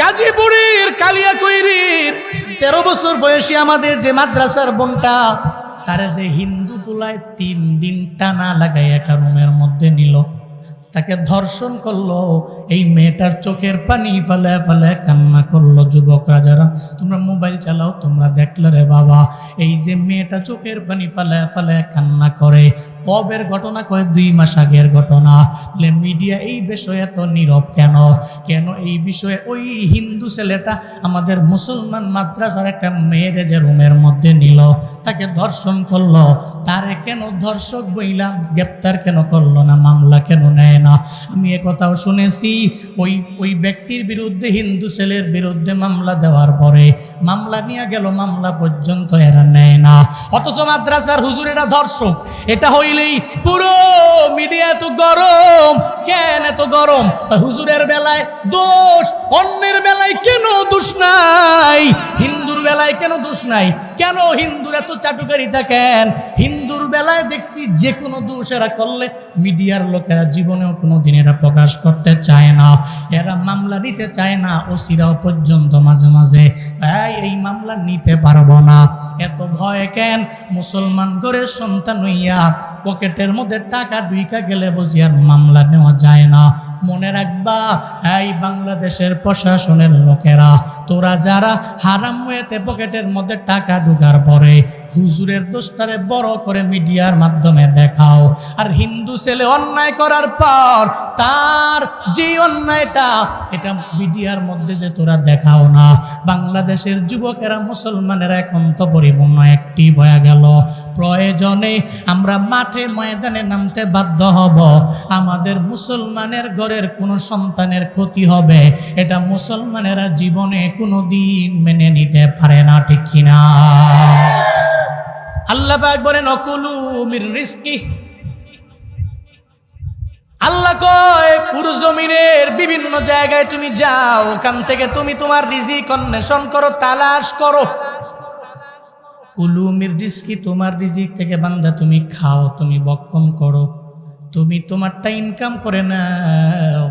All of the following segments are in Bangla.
গাজীপুরের কালিয়া কালিয়াকৈরির তেরো বছর বয়সী আমাদের যে মাদ্রাসার বোনটা, তারা যে হিন্দু গুলায় তিন দিন টানা লাগাই একটা রুমের মধ্যে নিল। তাকে ধর্ষণ করল, এই মেয়েটার চোখের পানি ফেলে ফেলে কান্না করল যুবকরা যারা তোমরা মোবাইল চালাও, তোমরা দেখলে রে বাবা, এই যে মেয়েটা চোখের পানি ফেলে ফেলে কান্না করে কবের ঘটনা কয় দুই মাস আগের ঘটনা। তাহলে মিডিয়া এই বিষয়ে এত নীরব কেন? কেন এই বিষয়ে? ওই হিন্দু ছেলেটা আমাদের মুসলমান মাদ্রাসার একটা মেয়েরে যে রুমের মধ্যে নিল, তাকে ধর্ষণ করল। তারে কেন ধর্ষক বইলাম গ্রেপ্তার কেন করল না, মামলা কেন নেয় না? আমি কথাও শুনেছি, ওই ওই ব্যক্তির বিরুদ্ধে, হিন্দু ছেলের বিরুদ্ধে মামলা দেওয়ার পরে মামলা নিয়ে গেল, মামলা পর্যন্ত এরা নেয় না। অথচ মাদ্রাসার হুজুরেরা ধর্ষক। এটা হইলেই পুরো মিডিয়া এত গরম, কেন এত গরম? হুজুরের বেলায় দোষ, অন্যের বেলায় কেন দোষ নাই? হিন্দুর বেলায় কেন দোষ নাই? কেন হিন্দুর এত চাটুকারিতা কেন হিন্দুর বেলায় দেখছি যে কোনো দোষ এরা করলে মিডিয়ার লোকেরা জীবনেও কোনো দিন এরা প্রকাশ করতে চায় না। এরা মামলা নিতে চায় না, ওসিরাও পর্যন্ত মাঝে মাঝে, এই মামলা নিতে পারব না। এত ভয় কেন? মুসলমান ঘরের সন্তান হইয়া পকেটের মধ্যে টাকা ডুইকা গেলে বুঝি আর মামলা নেওয়া যায় না। মনে রাখবা, এই বাংলাদেশের প্রশাসনের লোকেরা, তোরা যারা হারাম হয়েতে পকেটের মধ্যে টাকা ঢুকার পরে হুজুরের দোষটারে বড় করে মিডিয়ার মাধ্যমে দেখাও। আর হিন্দু ছেলে অন্যায় করার পর তার যে অন্যায়টা, এটা মিডিয়ার মধ্যে যে তোরা দেখাও না। বাংলাদেশের যুবকেরা, মুসলমানেরা এখন তো পরিপূর্ণ একটি হয়ে গেল। প্রয়োজনে আমরা মাঠে ময়দানে নামতে বাধ্য হব। আমাদের মুসলমানের ঘরের কোনো সন্তানের ক্ষতি হবে। এটা মুসলমানেরা জীবনে কোনো দিন মেনে নিতে পারে না, ঠিক কিনা? আল্লাহ পাক বলেন, অকুলু মির রিস্কি আল্লাহ কয়, পুরো জমিনের বিভিন্ন জায়গায় তুমি যাও, ওখান থেকে তুমি তোমার রিজিক অন্বেষণ করো, তালাশ করো। কুলুমির রিস্কি তোমার রিজিক থেকে বান্দা তুমি খাও, তুমি বক্ষণ করো, তুমি তোমারটা ইনকাম করে নাও।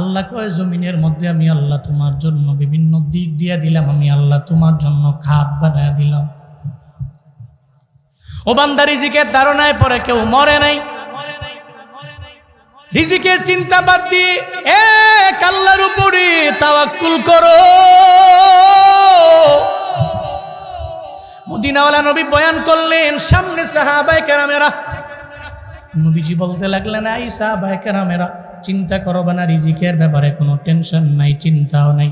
আল্লাহ কয়, জমিনের মধ্যে আমি আল্লাহ তোমার জন্য বিভিন্ন দিক দিয়ে দিলাম, আমি আল্লাহ তোমার জন্য খাদ বানায় দিলাম। ও বান্দা রিজিকের ধারণায় পরে কেউ মরে নাই। রিজিকের চিন্তা বাদ দিয়ে এক আল্লাহর উপরে তাওয়াক্কুল করো। মদিনাওয়ালা নবী বয়ান করলেন, সামনে সাহাবাই কেরামেরা। নবীজি বলতে লাগলেন এই সাহাবাই কেরামেরা, চিন্তা করবে না রিজিকের ব্যাপারে কোনো টেনশন নাই, চিন্তাও নাই।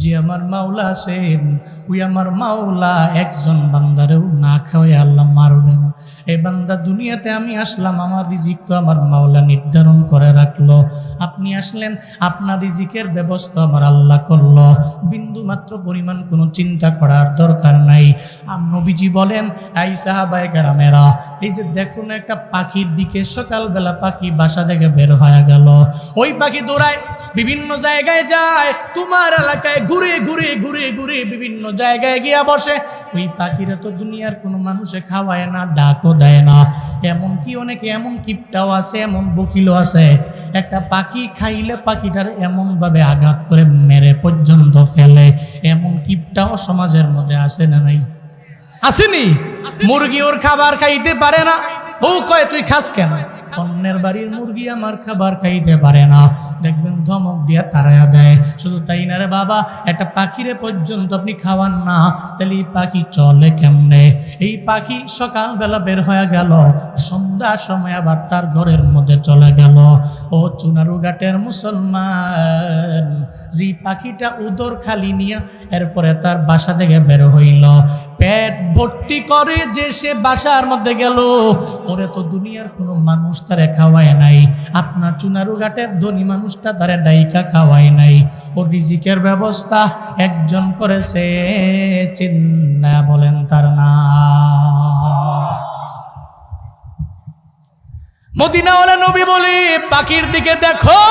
যে আমার মাওলা আছেন, ওই আমার মাওলা একজন বান্দারেও না খাওয়াই আল্লাহ মারবে না। এই বান্দা দুনিয়াতে আমি আসলাম, আমার রিজিক তো আমার মাওলা নির্ধারণ করে রাখল। আপনি আসলেন, আপনার রিজিকের ব্যবস্থা আমার আল্লাহ করল। বিন্দু মাত্র পরিমাণ কোনো চিন্তা করার দরকার নাই। আর নবীজি বলেন, এই সাহাবাই গ্রামেরা এই যে দেখুন একটা পাখির দিকে সকালবেলা পাখি বাসা থেকে বের হয়ে গেল। ওই পাখি দৌড়ায়, বিভিন্ন জায়গায় যায়, তোমার এলাকায় ঘুরে ঘুরে ঘুরে ঘুরে বিভিন্ন জায়গায় গিয়া বসে। ওই পাখিরা তো দুনিয়ার কোনো মানুষে খাওয়ায় না, ডাকও দেয় না। এমন কি অনেকে, এমন কিপটাও আছে, এমন বকিলও আছে। একটা পাখি খাইলে পাখিটার এমনভাবে আঘাত করে মেরে পর্যন্ত ফেলে। এমন কিপটাও সমাজের মধ্যে আছে না নাই? আসেনি? মুরগি ওর খাবার খাইতে পারে না। ও কয়, তুই খাস কেন? অন্যের বাড়ির মুরগি আমার খাবার খাইতে পারে না। দেখবেন ধমক দিয়া তারায়া দেয়। শুধু তাই না রে বাবা, একটা পাখিরে পর্যন্ত আপনি খাওয়ান না। তাহলে এই পাখি চলে কেমনে? এই পাখি সকালবেলা বের হয়ে গেল সন্ধ্যার সময় আবার তার ঘরের মধ্যে চলে গেল। ও চুনারু ঘাটের মুসলমান যে পাখিটা উদর খালি নিয়ে এরপরে তার বাসা থেকে বের হইল। পেট ভর্তি করে যে সে বাসার মধ্যে গেল। ওরে তো দুনিয়ার কোনো মানুষ তারে খাওয়ায় নাই। আপনার চুনারু ঘাটের ধনী মানুষটা তারে ডাইকা খাওয়ায় নাই। ওর রিজিকের ব্যবস্থা একজন করেছে, চিন্না বলেন তার না। মদিনা মদিনাওয়ালা নবী বলে, পাখির দিকে দেখো।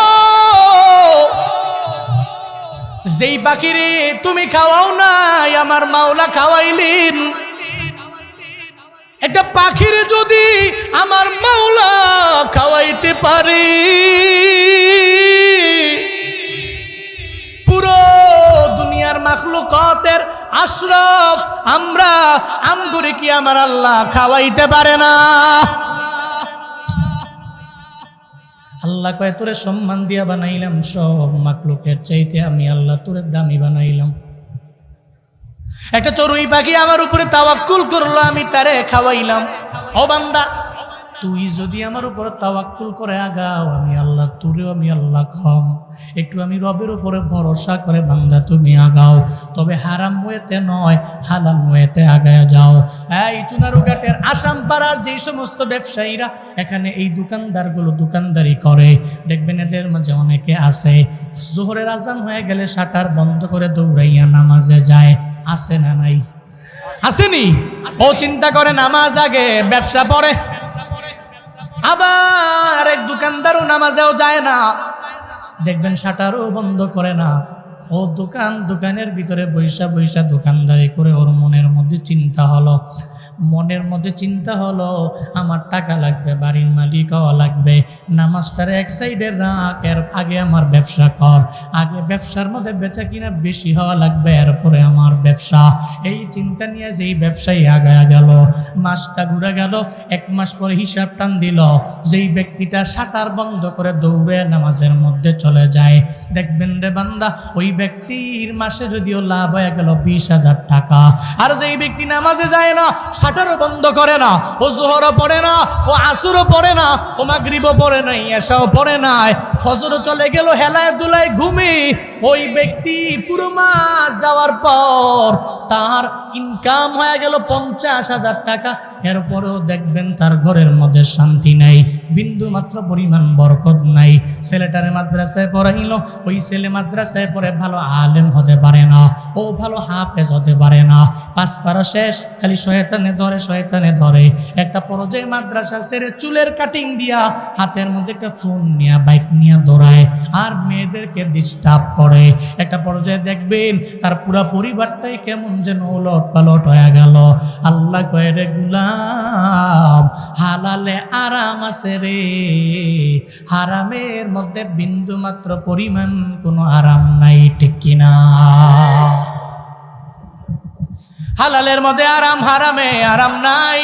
যেই পাখিরে তুমি খাওয়াও নাই, আমার মাওলা খাওয়াইলেন। একটা পাখিরে যদি আমার মাওলা খাওয়াইতে পারে, পুরো দুনিয়ার মাখলুকতের আশরফ আমরা আমগুরি কি আমার আল্লাহ খাওয়াইতে পারে না। আল্লাহ কয়, তোরে সম্মান দিয়া বানাইলাম সব মাকলুকের চাইতে, আমি আল্লাহ তোরে দামি বানাইলাম। একটা চড়ুই পাখি আমার উপরে তাওয়াক্কুল করল, আমি তারে খাওয়াইলাম। ও বান্দা তুই যদি আমার উপরে তাওয়াক্কুল করে আগাও, আমি আল্লাহ, তোরেও আমি আল্লাহ কম। একটু আমি রবের উপরে ভরসা করে, বান্দা, তুমি আগাও। তবে হারাম মুয়েতে নয়, হালাল মুয়েতে আগায় যাও। এই চুনারুঘাটের আসাম পাড়ার যেই সমস্ত ব্যবসায়ীরা এখানে এই দোকানদারগুলো দোকানদারি করে, দেখবেন এদের মাঝে অনেকে আছে। জোহরের আজান হয়ে গেলে শাটার বন্ধ করে দৌড়াইয়া নামাজে যায়। আছে না নাই? আসেনি? ও চিন্তা করে নামাজ আগে, ব্যবসা পরে। আবার এক দোকানদারও নামাজেও যায় না। দেখবেন শাটারও বন্ধ করে না। ও দোকান দোকানের ভিতরে বৈশা বৈশা দোকানদারি করে ওর মনের মধ্যে চিন্তা হলো। মনের মধ্যে চিন্তা হলো, আমার টাকা লাগবে, বাড়ির মালিক হওয়া লাগবে। নামাজটার এক সাইডে রাখ, এর আগে আমার ব্যবসা কর। আগে ব্যবসার মধ্যে বেচা কিনা বেশি হওয়া লাগবে, এরপরে আমার ব্যবসা। এই চিন্তা নিয়ে যেই ব্যবসায়ী আগায়া গেল, মাসটা ঘুরে গেল, এক মাস পরে হিসাব টান দিল, যেই ব্যক্তিটা সাঁতার বন্ধ করে দৌড়ে নামাজের মধ্যে চলে যায়। দেখবেন রে বান্দা, ওই ব্যক্তির মাসে যদিও লাভ হয়ে গেল বিশ হাজার টাকা, আর যেই ব্যক্তি নামাজে যায় না শাটারও বন্ধ করে না, ও জোহরও পড়ে না, ও আসুরও পড়ে না, ও মাগরিবও পড়ে নাই এসাও পড়ে নাই। ফজরও চলে গেল, হেলায় দুলায় ঘুমি ওই ব্যক্তি পুরো মাস যাওয়ার পর তার ইনকাম হয়ে গেল পঞ্চাশ হাজার টাকা। এরপরেও দেখবেন তার ঘরের মধ্যে শান্তি নাই, বিন্দু মাত্র পরিমাণ বরকত নাই। ছেলেটারে মাদ্রাসায় পড়াইল, ওই ছেলে মাদ্রাসায় পড়ে ভালো আলেম হতে পারে না, ও ভালো হাফেজ হতে পারে না। পাঁচ পারা শেষ, খালি শয়তানে ধরে শয়তানে ধরে। একটা পর্যায়ে মাদ্রাসা সেরে চুলের কাটিং দিয়া হাতের মধ্যে একটা ফোন নিয়ে বাইক নিয়ে দৌড়ায়। আর মেয়েদেরকে ডিস্টার্ব করে। একটা পর্যায়ে দেখবেন তার পুরা পরিবারটাই কেমন যেন উলট পালট হয়ে গেল। আল্লাহ কয়ে, রে গুলাম, হালালে আরাম আছে রে। হারামের মধ্যে বিন্দু মাত্র পরিমাণ কোনো আরাম নাই, ঠিক কিনা হালালের মধ্যে আরাম, হারামে আরাম নাই।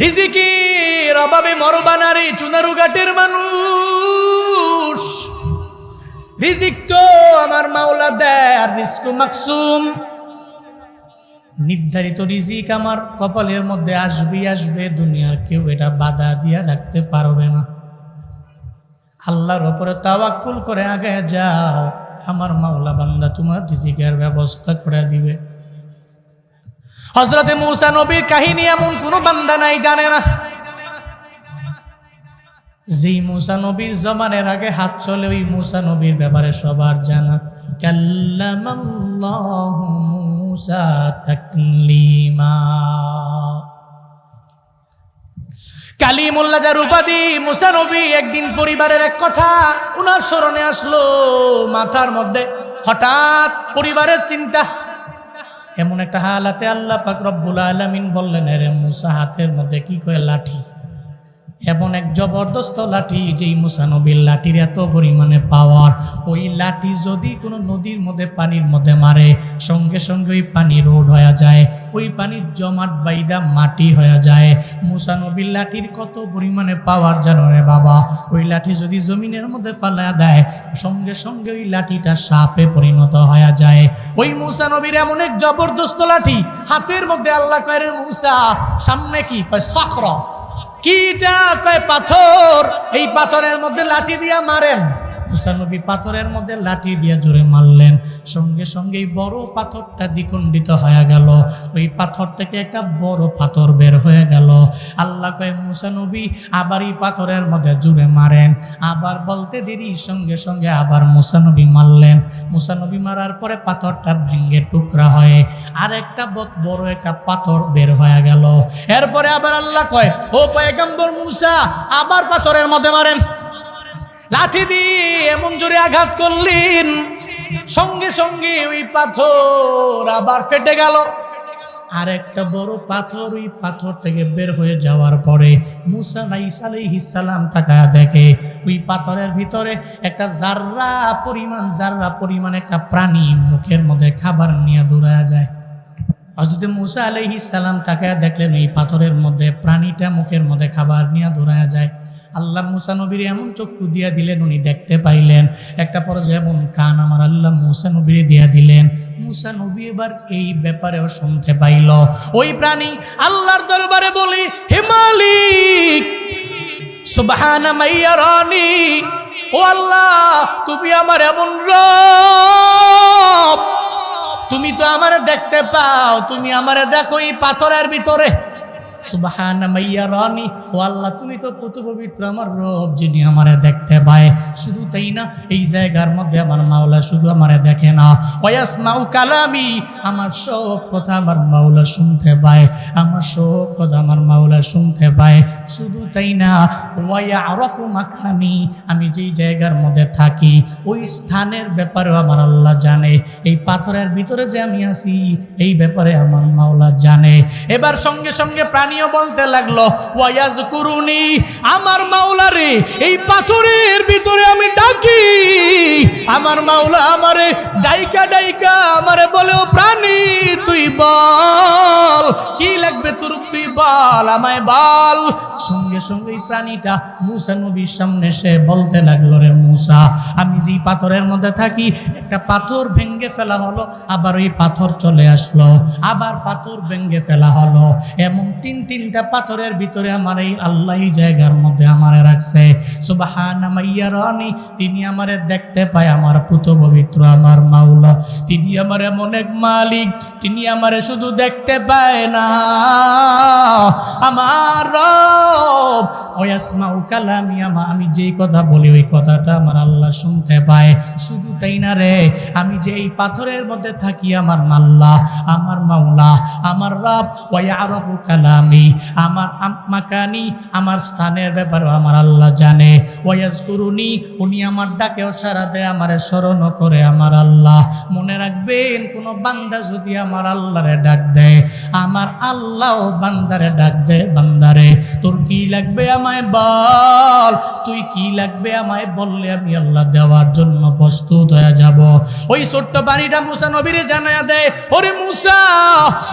রিজিকির অভাবে মরবানারি চুনারুঘাটের মানুষ। রিজিক তো আমার মাওলা দেয় আর রিস্কু মাকসুম। নির্ধারিত রিজিক আমার কপালের মধ্যে আসবে আসবে, দুনিয়ার কেউ এটা বাধা দিয়া রাখতে পারবে না। আল্লাহর ওপরে তাওয়াক্কুল করে আগে যাও, আমার মাওলা বান্দা তোমার রিজিকের ব্যবস্থা করে দিবে। হজরতে মৌসা নবীর কাহিনী এমন কোনো বান্দা নাই, জানে না। যেই মুসা নবীর জমানের আগে হাত চলে, ওই মুসা নবীর ব্যাপারে সবার জানা। মুসা তাকলিমা। কালিমুল্লাহ যার উপাধি, মুসা নবী একদিন পরিবারের এক কথা, উনার স্মরণে আসলো, মাথার মধ্যে হঠাৎ পরিবারের চিন্তা। এমন একটা হালাতে আল্লাহ পাক রব্বুল আলামিন বললেন রে মুসা, হাতের মধ্যে কি কয় লাঠি? এমন এক জবরদস্ত লাঠি যেই মুসানবীর লাঠির এত পরিমাণে পাওয়ার ওই লাঠি যদি কোনো নদীর মধ্যে, পানির মধ্যে মারে, সঙ্গে সঙ্গে ওই পানি রোড হয়ে যায়, ওই পানির জমাট বাইদা মাটি হয়ে যায়। মুসানবীর লাঠির কত পরিমাণে পাওয়ার জানো রে বাবা? ওই লাঠি যদি জমিনের মধ্যে ফালা দেয়, সঙ্গে সঙ্গে ওই লাঠিটা সাপে পরিণত হয়ে যায়। ওই মুসানবীর এমন এক জবরদস্ত লাঠি, হাতের মধ্যে আল্লাহ কয় রে মুসা, সামনে কি? সখর। কিটা কয় পাথর? এই পাথরের মধ্যে লাঠি দিয়া মারেন। মুসানবী পাথরের মধ্যে লাঠি দিয়ে জোরে মারলেন। সঙ্গে সঙ্গে এই বড় পাথরটা দ্বিখণ্ডিত হয়ে গেল। ওই পাথর থেকে একটা বড় পাথর বের হয়ে গেল। আল্লাহ কয় মুসানবী আবার এই পাথরের মধ্যে জুড়ে মারেন। আবার বলতে দেরি, সঙ্গে সঙ্গে আবার মুসানবী মারলেন। মুসানবী মারার পরে পাথরটা ভেঙ্গে টুকরা হয়ে আর একটা বড় একটা পাথর বের হয়ে গেল। এরপরে আবার আল্লাহ কয়, ও পয়গম্বর মুসা, আবার পাথরের মধ্যে মারেন। লাঠি দিয়ে এমন জোরে আঘাত করলেন। সঙ্গে সঙ্গে ওই পাথর আবার ফেটে গেল। আর একটা বড় পাথর ওই পাথর থেকে বের হয়ে যাওয়ার পরে মুসা আলাইহিসালাম তাকায় দেখে, ওই পাথরের ভিতরে একটা জাররা পরিমাণ জাররা পরিমাণ একটা প্রাণী মুখের মধ্যে খাবার নিয়ে দৌড়ায় যায়। হজরত মুসা আলহি সালাম তাকে দেখলেন ওই পাথরের মধ্যে, প্রাণীটা মুখের মধ্যে খাবার নিয়ে দৌড়ায় যায়। আল্লাহ মুসা নবীর এমন চক্ষু দিয়া দিলেন, উনি দেখতে পাইলেন। একটা পর্যায়ে এমন কান আমার আল্লাহ মুসা নবীর দিয়া দিলেন। মুসা নবী এবার এই ব্যাপারেও শুনতে পাইল। ওই প্রাণী আল্লাহর দরবারে বলি, হে মালিক, সুবহানা মাইয়া রানী ও আল্লাহ, তুমি আমার এমন রব। তুমি তো আমারে দেখতে পাও, তুমি আমারে দেখো এই পাথরের ভিতরে। সুবাহান মাইয়া রানি, ও আল্লাহ, তুমি তো পুত পবিত্র আমার রব যিনি আমারে দেখতে পায়। শুধু তাই না এই জায়গার মধ্যে আমার মাওলা শুধু আমারে দেখে না। ওয়াসমাউ কালামি, আমার সব কথা আমার মাওলা শুনতে পায়, আমার সব কথা আমার মাওলা শুনতে পায়। শুধু তাই না ওয়া আরফু মাকানি আমি যেই জায়গার মধ্যে থাকি, ওই স্থানের ব্যাপারেও আমার আল্লাহ জানে, এই পাথরের ভিতরে যে আমি আছি, এই ব্যাপারে আমার মাওলা জানে। এবার সঙ্গে সঙ্গে প্রাণীও বলতে লাগল ওয়াজ করুনি আমার মাওলা রে এই পাথরের ভিতরে আমি ডাকি, আমার মাওলা আমারে ডাইকা ডাইকা আমারে বলে ও প্রাণী, তুই বল, কি লাগবে তোর, তুই বল, আমায় বল। সঙ্গে সঙ্গে প্রাণীটা মুসা নবীর সামনে সে বলতে লাগল, রে মুসা, আমি যেই পাথরের মধ্যে থাকি, একটা পাথর ভেঙ্গে ফেলা হলো, আবার ওই পাথর চলে আসলো, আবার পাথর ভেঙ্গে ফেলা হলো, এমন তিন, তিনটা পাথরের ভিতরে আমার এই আল্লাহ জায়গার মধ্যে আমারে রাখছে। সুবাহানা মাইয়া রানী তিনি আমারে দেখতে পায়, আমার পুত পবিত্র, আমার মাওলা। তিনি আমার এমন এক মালিক, তিনি আমারে শুধু দেখতে পায় না। আমার আমা যেই কথা বলি, ওই কথাটা আমার আল্লাহ শুনতে পায়। শুধু তাই না রে, আমি যে এই পাথরের মধ্যে থাকি, আমার মাল্লা, আমার মাওলা, আমার রব ওয়ারফু কালামি, আমার আম- মাকানি, আমার স্থানের ব্যাপারে আমার আল্লাহ জানে। ওয়াজ করুনি উনি আমার ডাকেও সারা দেয়, আমার স্মরণ করে আমার আল্লাহ। মনে রাখবেন, কোনো বান্দা যদি আমার আল্লাহরে ডাক দেয়, আমার আল্লাহ বান্দারে ডাক দেয়, বান্দারে, তোর কি লাগবে আমায় বল? তুই কি লাগবে আমায় বললে আমি আল্লাহ দেওয়ার জন্য প্রস্তুত হয়ে যাব। ওই ছোট্ট বাড়িটা মুসা নবীরে জানায়া দেয়, ওরে মুসা,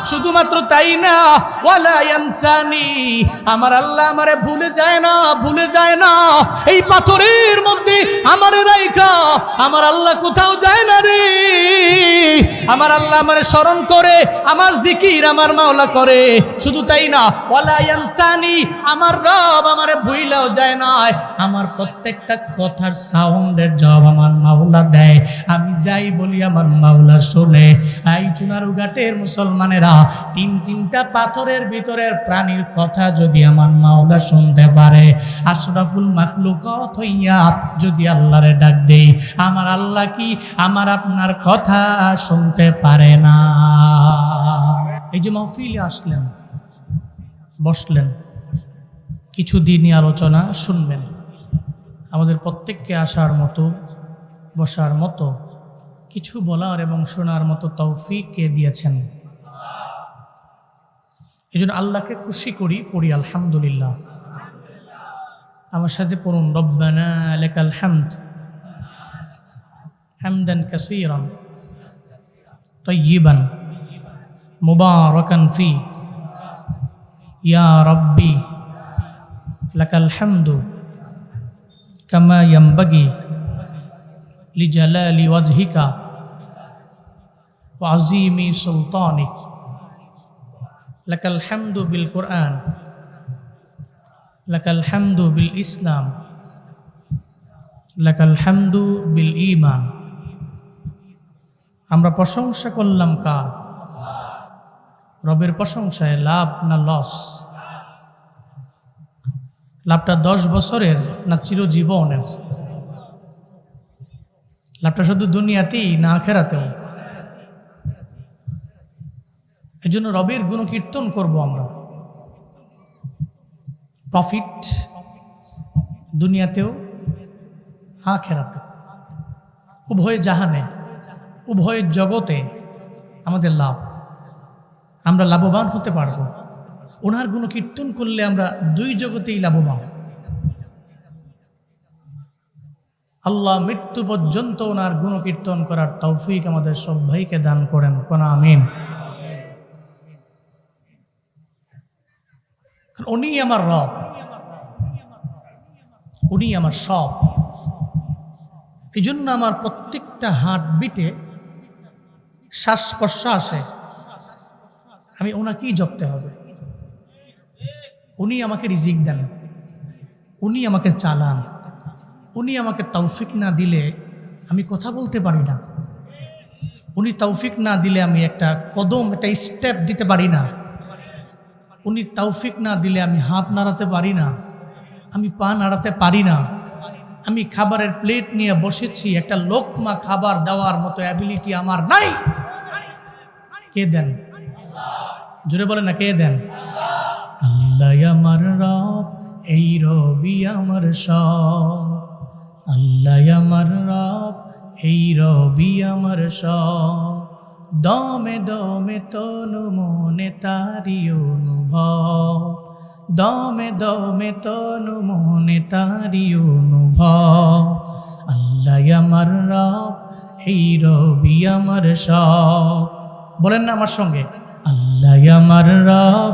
শুধুমাত্র তাই না, ওয়ালা ইয়ানসানি, আমার আল্লাহ আমারে ভুলে যায় না, ভুলে যায় না, এই পাথরের মধ্যে আমারে রাইখা, আমার আল্লাহ কোথাও যায় না রে। আমার আল্লাহ আমারে স্মরণ করে, আমার জিকির আমার মাওলা করে। শুধু তাই না, ওয়ালা ইয়ানসানি, আমার রব আমারে ভুইলাও যায় না। আমার প্রত্যেকটা কথার সাউন্ডের জবাব আমার মাওলা দেয়। আমি যাই বলি আমার মাওলা শোনে। এই চুনারু ঘাটের মুসলমানেরা, তিন তিনটা পাথরের ভিতরের প্রাণীর কথা যদি আমার মাওলা শুনতে পারে, আশরাফুল মাকলুকত হইয়া যদি আল্লাহরে ডাক দেই, আমার আল্লাহ কি আমার আপনার কথা শুনতে পারে না? এই যে মহফিলে আসলেন, বসলেন কিছু দিনই আলোচনা শুনবেন। আমাদের প্রত্যেককে আসার মতো, বসার মতো, কিছু বলার এবং শোনার মতো তৌফিককে দিয়েছেন। এই জন্য আল্লাহকে খুশি করি, পড়ি, আলহামদুলিল্লাহ। আমার সাথে পড়ুন রব্বানা লেকাল হামদ হামদান কাসীরান طيبا مباركا فيه يا ربي لك الحمد كما ينبغي لجلال وجهك وعظيم سلطانك لك الحمد بالقرآن লাকাল বিল ইসলাম। লাকাল বিল ইমান আমরা প্রশংসা করলাম কার? রবের প্রশংসায় লাভ না লস? লাভটা দশ বছরের না চিরজীবনের? লাভটা শুধু দুনিয়াতেই না খেরাতেও এই জন্য রবির গুণ কীর্তন করব আমরা। প্রফিট দুনিয়াতেও আখেরাতেও উভয় জাহানে, উভয় জগতে আমাদের লাভ। আমরা লাভবান হতে পারব। ওনার গুণ কীর্তন করলে আমরা দুই জগতেই লাভবান। আল্লাহ মৃত্যু পর্যন্ত ওনার গুণ কীর্তন করার তৌফিক আমাদের সব ভাইকে দান করেন, কোন আমিন। উনি আমার রব। উনি আমার সব। এই জন্য আমার প্রত্যেকটা হাট বিটে শ্বাস প্রশ্বাসে আমি ওনাকেই জপতে হবে। উনি আমাকে রিজিক দেন। উনি আমাকে চালান। উনি আমাকে তৌফিক না দিলে আমি কথা বলতে পারি না। উনি তৌফিক না দিলে আমি একটা কদম, একটা স্টেপ দিতে পারি না। উনি তৌফিক না দিলে আমি হাত নাড়াতে পারি না। আমি পা নাড়াতে পারি না। আমি খাবারের প্লেট নিয়ে বসেছি, একটা লোকমা খাবার দেওয়ার মতো অ্যাবিলিটি আমার নাই। কে দেন? জোরে বলে না, কে দেন? আল্লাহ আমার রব, এই রবি আমার সব। আল্লাহ আমার রব, এই রবি আমার সব। দমে দমে তনু মনে তারি অনুভব। দমে দমে তনু মনে তারি অনুভব। আল্লাহ আমার রব, এই রবি আমার সব। বলেন না আমার সঙ্গে, আল্লাহ আমার রব,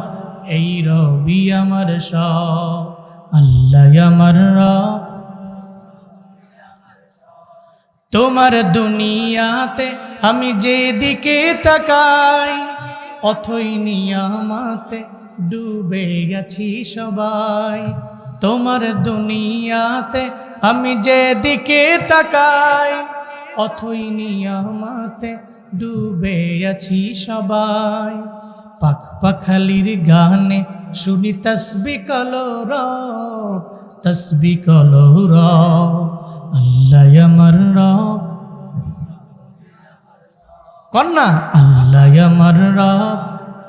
এই রবি আমার সব। আল্লাহ আমার রব, তোমার দুনিয়াতে আমি যেদিকে তাকাই, অথই নিয়ামাতে ডুবে গেছি সবাই। তোমার দুনিয়াতে আমি যেদিকে তাকাই, অথই নিয়ামাতে ডুবে আছি সবাই। পাখ পাখালির গানে শুনি তসবি কলর তসবি কলর আল্লাহ আমার রব। কন্যা, আল্লাহ আমার রব।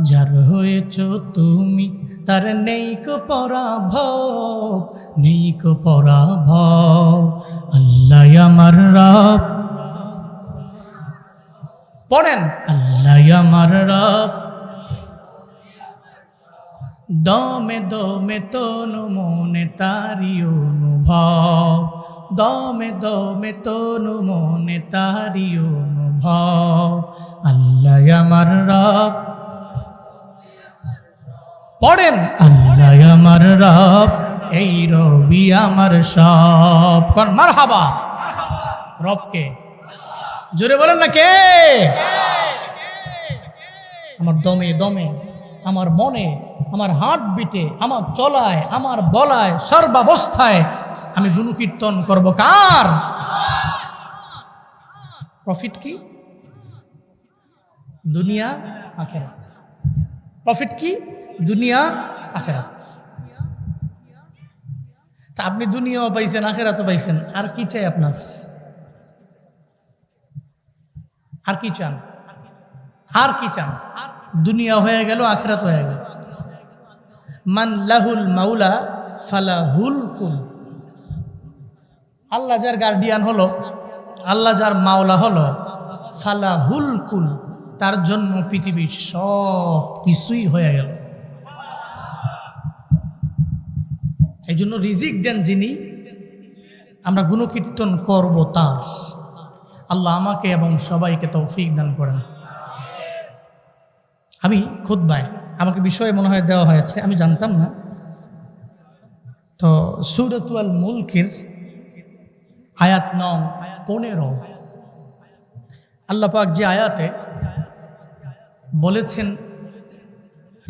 যার হয়েছ তুমি, তার নেই কো পরাভব, নেই কো পরাভব। আল্লাহ আমার রব। পড়েন, আল্লাহ আমার রব। দমে দমে তনু মনে তারি অনুভব। দমে দমে তনু মনে তারি অনুভব। আল্লাহ আমার রব। পড়েন। আল্লাহ আমার রব, এই রবি আমার সব। কন মার হাবা রবকে। জোরে বলেন না কে? আমার দমে দমে, আমার মনে, আমার হার্ট বিটে আমার চলায়, আমার বলায় সর্বাবস্থায় আমি গুণকীর্তন করব কার? প্রফিট কি? দুনিয়া, আখেরাত। প্রফিট কি? দুনিয়া, আখেরাত। তা আপনি দুনিয়াও পাইছেন, আখেরাতও পাইছেন, আর কি চাই আপনার? আর কি চান? আর কি চান? দুনিয়া হয়ে গেল, আখেরাত হয়ে গেল। মান লাহুল মাউলা ফালাহুল কুল। আল্লাহ যার গার্ডিয়ান হলো, আল্লাহ যার মাওলা হলো ফালাহুল কুল। তার জন্য পৃথিবীর সব কিছুই হয়ে গেল। এই জন্য রিজিক দেন যিনি, আমরা গুণকীর্তন করব তার। আল্লাহ আমাকে এবং সবাইকে তৌফিক দান করেন। আমি খুদ্বায় আমাকে বিষয়ে মনে হয় দেওয়া হয়েছে, আমি জানতাম না। তো সুরতুয়াল মুলকের আয়াত নং পনেরো। আল্লাহ পাক যে আয়াতে বলেছেন,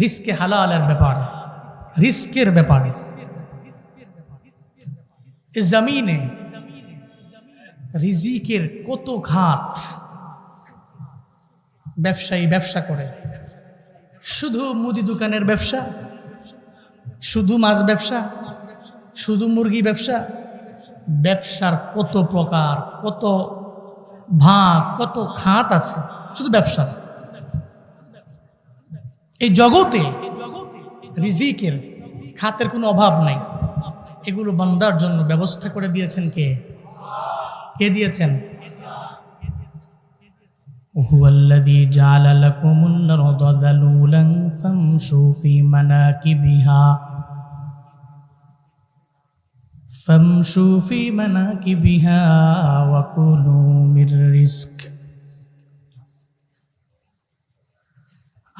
রিস্কে হালালের ব্যাপার রিস্কের ব্যাপার। জমিনে রিজিকের কত ঘাত ব্যবসায়ী ব্যবসা করে? শুধু মুদি দোকানের ব্যবসা? শুধু মাছ ব্যবসা? শুধু মুরগি ব্যবসা? ব্যবসার কত প্রকার, কত ভাগ, কত খাত আছে? শুধু ব্যবসা না। এই জগতে রিজিকের খাতের কোনো অভাব নাই এগুলো বান্দার জন্য ব্যবস্থা করে দিয়েছেন কে কে দিয়েছেন هو الذي جعل لكم الأرض ذلولا فامشوا في مناكبها فامشوا في مناكبها وكلوا من رزق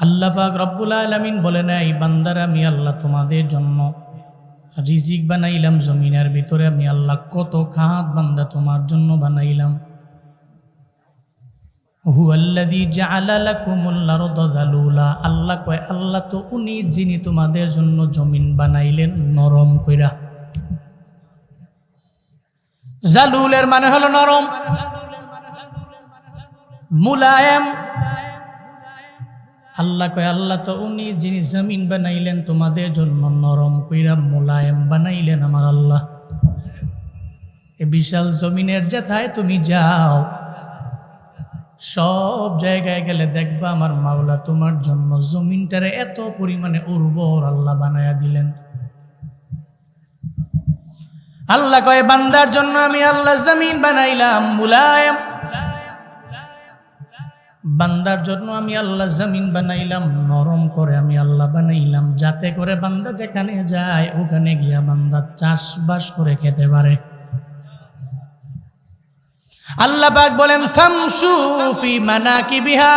আল্লাহ পাক রব্বুল আলামিন বলে নাই বান্দার, আমি আল্লাহ তোমাদের জন্য রিজিক বানাইলাম, জমিনের ভিতরে আমি আল্লাহ কত খাত বান্দা তোমার জন্য বানাইলাম। হুয়াল্লাযী জাআলা লাকুমুল আরদা যালুলা আল্লাহ কয়, আল্লাহ তো উনি যিনি তোমাদের জন্য জমিন বানাইলেন নরম কইরা। জালুলের মানে হলো নরম। মুলায়েম আল্লাহ কয়, আল্লাহ তো উনি যিনি জমিন বানাইলেন, তোমাদের জন্য নরম কইরা মোলায়েম বানাইলেন আমার আল্লাহ। এ বিশাল জমিনের যেথায় তুমি যাও। সব জায়গায় গেলে দেখবা আমার মাওলা তোমার জন্য জমিনটারে এত পরিমাণে উর্বর আল্লাহ বানায়া দিলেন। আল্লাহ কয়, বান্দার জন্য আমি আল্লাহ জমিন বানাইলাম, মুলায়ম বান্দার জন্য আমি আল্লাহ জমিন বানাইলাম, নরম করে আমি আল্লাহ বানাইলাম, যাতে করে বান্দা যেখানে যায়, ওখানে গিয়া বান্দা চাষবাস করে খেতে পারে। আল্লাহ পাক বলেন, ফামসু ফি মানাকিবিহা।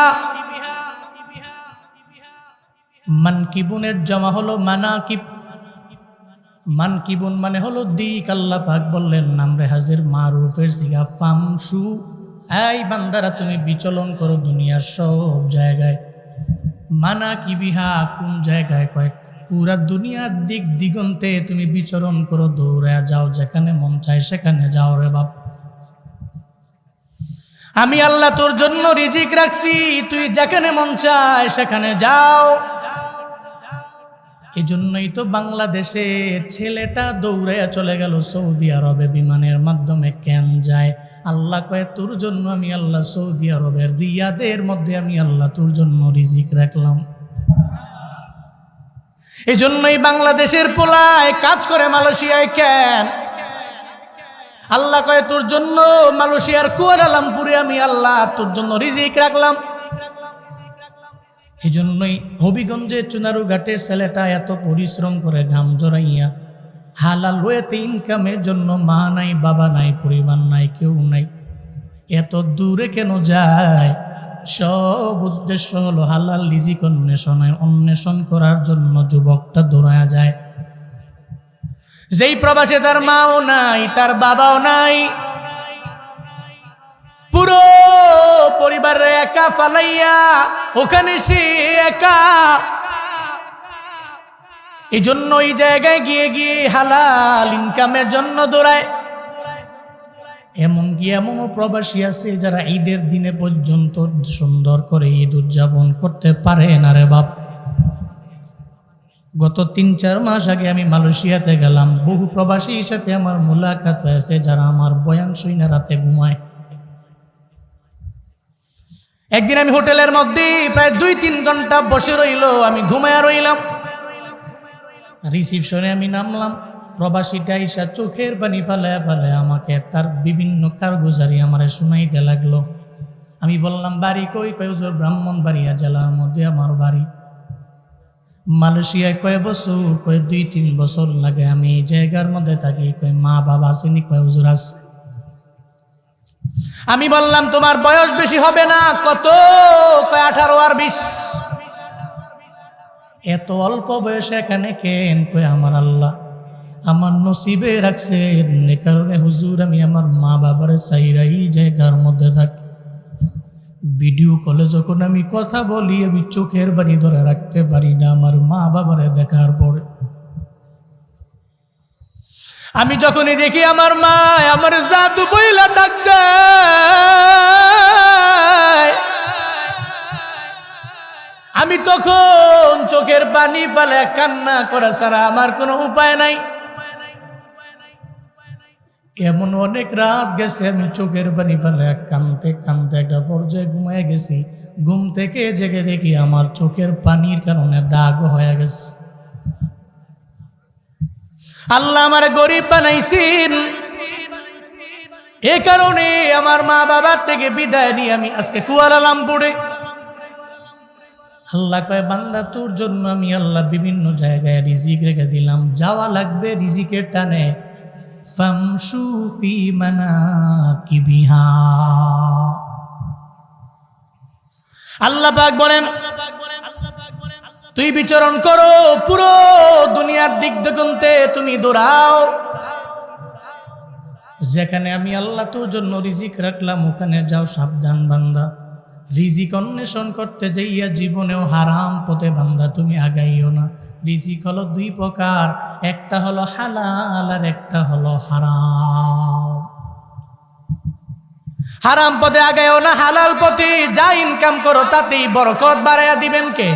মানকিবুনের জমা হলো মানাকিব। মানকিবুন মানে হলো দিক। আল্লাহ পাক বললেন নামরে হাজির মারুফের সিগা, ফামসু এই বান্দারা, তুমি বিচলন করো দুনিয়ার সব জায়গায়। মানা কি বিহা, কোন জায়গায় কয়েক পুরা দুনিয়ার দিক দিগন্তে তুমি বিচরণ করো, দৌড়ে যাও, যেখানে মন চায় সেখানে যাও রে বাপ। আমি আল্লাহ তোর জন্য রিজিক রাখছি, তুই যেখানে মন চায় সেখানে যাও। এই জন্যই তো বাংলাদেশের ছেলেটা দৌড়ে চলে গেল সৌদি আরবে বিমানের মাধ্যমে। কেন যায়? আল্লাহ কয়ে, তোর জন্য আমি আল্লাহ সৌদি আরবের রিয়াদের মধ্যে আমি আল্লাহ তোর জন্য রিজিক রাখলাম। এই জন্যই বাংলাদেশের পোলায় কাজ করে মালয়েশিয়ায় কেন? আল্লাহ কয়ে, তোর জন্য মালয়েশিয়ার কুয়ালালামপুরে আমি আল্লাহ তোর জন্য রিজিক রাখলাম। এই জন্যই হবিগঞ্জে চুনারু ঘাটের ছেলেটা এত পরিশ্রম করে ঘাম জড়াইয়া, হালাল ওয়েতে ইনকামের জন্য মা নাই, বাবা নাই, পরিবার নাই, কেউ নাই। এত দূরে কেন যায়? সব উদ্দেশ্য হলো হালাল রিজিক অন্বেষণে, অন্বেষণ করার জন্য যুবকটা দৌড়ায়া যায়। যেই প্রবাসে তার মাও নাই, তার বাবাও নাই পুরো পরিবারের একা ফালাইয়া ওখানে সে একা। এই জন্য এই জায়গায় গিয়ে গিয়ে হালাল ইনকামের জন্য দৌড়ায়। এমনকি এমনও প্রবাসী আছে যারা ঈদের দিনে পর্যন্ত সুন্দর করে ঈদ উদযাপন করতে পারে না রে বাপ। গত তিন চার মাস আগে আমি মালয়েশিয়াতে গেলাম। বহু প্রবাসীর সাথে আমার মোলাকাত হয়েছে যারা আমার বয়ান শুইনা রাতে ঘুমায়। একদিন আমি হোটেলের মধ্যে প্রায় দুই তিন ঘণ্টা বসে রইল, আমি ঘুমায়া রইলাম। রিসিপশনে আমি নামলাম। প্রবাসীটা ঈশা চোখের পানি ফালায় ফালায় আমাকে তার বিভিন্ন কারগুজারি আমার শুনাইতে লাগল। আমি বললাম, বাড়ি কই? কয় হুজুর? ব্রাহ্মণ বাড়িয়া জেলার মধ্যে আমার বাড়ি। মালয়েশিয়ায় কয় বছর, কয় দুই তিন বছর লাগে আমি এই জায়গার মধ্যে থাকি। কয় মা বাবা আসেনি কয় হুজুর আছে। আমি বললাম, তোমার বয়স বেশি হবে না। কত? আঠারো আর বিশ। এত অল্প বয়সে এখানে কেন? কয়, আমার আল্লাহ আমার নসিবে রাখছে। এ কারণে হুজুর, আমি আমার মা বাবার চাইরা এই জায়গার মধ্যে থাকি। ভিডিও কলে যখন আমি কথা বলি, আমি চোখের বাড়ি ধরে রাখতে পারি না। আমার মা বাবারে দেখার পরে আমি যখনই দেখি আমার মা, আমার জাদু বইলা ডাক আমি তখন চোখের পানি ফেলে কান্না করা ছাড়া আমার কোনো উপায় নাই। এমন অনেক রাত গেছে, আমি চোখের পানি ফেলে কানতে কানতে একটা পর্যায়ে ঘুমায় গেছি। ঘুম থেকে জেগে দেখি আমার চোখের পানির কারণে দাগ হয়ে গেছে। আল্লাহ আমার গরিব বানাইছেন। এ কারণে আমার মা বাবার থেকে বিদায় নিয়ে আমি আজকে কুয়ালালামপুরে আল্লাহ কয়, বান্দা, তোর জন্য আমি আল্লাহ বিভিন্ন জায়গায় রিজিক রেখে দিলাম। যাওয়া লাগবে রিজিকের টানে। ফামসু ফি মানাকিবিহা। আল্লাহ পাক বলেন তুই বিচরণ করো, পুরো দুনিয়ার দিক দেখতে তুমি দৌড়াও। যেখানে আমি আল্লাহ তোর জন্য রিজিক রাখলাম, ওখানে যাও সাবধান বান্দা। রিজিক অন্বেষণ করতে যাইয়া জীবনেও হারাম পথে বান্দা, তুমি আগাইও না। রিজিক হলো দুই প্রকার, একটা হলো হালাল আর একটা হলো হারাম। হারাম পথে আগাইও না, হালাল পথে যা ইনকাম করো, তাতেই বরকত বাড়াইয়া দিবেন কে?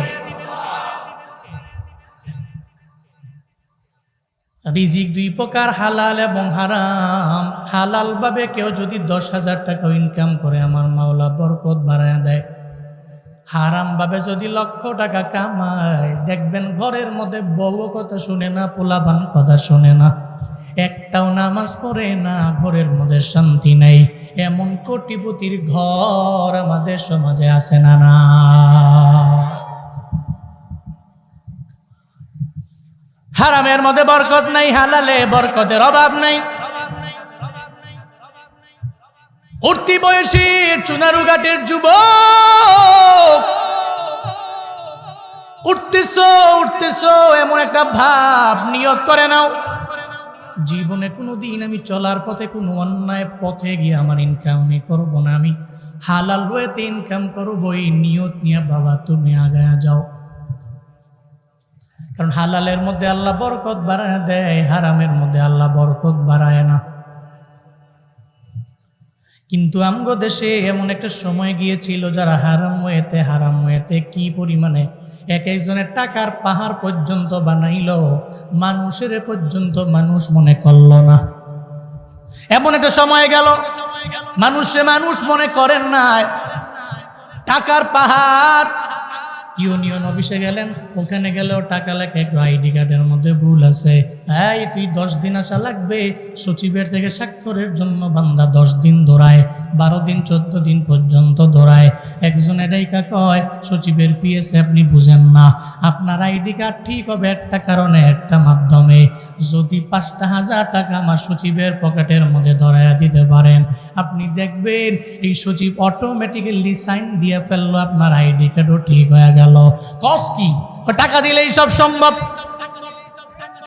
রিজিক দুই প্রকার, হালাল এবং হারাম। হালাল ভাবে কেউ যদি দশ হাজার টাকা ইনকাম করে, আমার মাওলা বরকত বাড়ায় দেয়। হারাম ভাবে যদি লক্ষ টাকা কামায়, দেখবেন ঘরের মধ্যে বউ কথা শুনে না, পোলাপান কথা শুনে না। একটাও নামাজ পড়ে না, ঘরের মধ্যে শান্তি নাই। এমন কোটিপতির ঘর আমাদের সমাজে আসে না না। হারামের মধ্যে বরকত নাই, হালালে বরকতের অভাব নাই। উঠতি বয়সী চুনারুঘাটের যুবক, উঠতেছ উঠতেছ, এমন একটা ভাব নিয়ত করে নাও। জীবনে কোনো দিন আমি চলার পথে, কোনো অন্যায় পথে গিয়ে আমার ইনকাম আমি করব না আমি। হালাল ওয়েতে ইনকাম করব, এই নিয়ত নিয়ে বাবা তুমি আগায় যাও। কারণ হালালের মধ্যে আল্লাহ বরকত বাড়ায় দেয়, হারামের মধ্যে আল্লাহ বরকত বাড়ায় না। কিন্তু আমগো দেশে এমন একটা সময় গিয়েছিল যারা হারাম হয়েতে হারাম হয়েতে কি পরিমাণে এক একজনের টাকার পাহাড় পর্যন্ত বানাইল, মানুষের পর্যন্ত মানুষ মনে করল না। এমন একটা সময় গেল, মানুষে মানুষ মনে করেন না টাকার পাহাড় ইউনিয়ন অফিসে গেলেন, ওখানে গেলেও টাকা লেখা একটু আইডি কার্ডের মধ্যে ভুল আছে। এই, তুই দশ দিন আসা লাগবে, সচিবের থেকে স্বাক্ষরের জন্য বান্দা দশ দিন দৌড়ায় বারো দিন, চোদ্দ দিন পর্যন্ত দৌড়ায় একজন এটাইকা কয়, সচিবের পিএস আপনি বুঝেন না। আপনার আইডি কার্ড ঠিক হবে একটা কারণে, একটা মাধ্যমে। যদি পাঁচটা হাজার টাকা আমার সচিবের পকেটের মধ্যে ধরাইয়া দিতে পারেন, আপনি দেখবেন এই সচিব অটোমেটিক্যালি সাইন দিয়ে ফেলল, আপনার আইডি কার্ডও ঠিক হয়ে গেল। কস কি? টাকা দিলেই সব সম্ভব।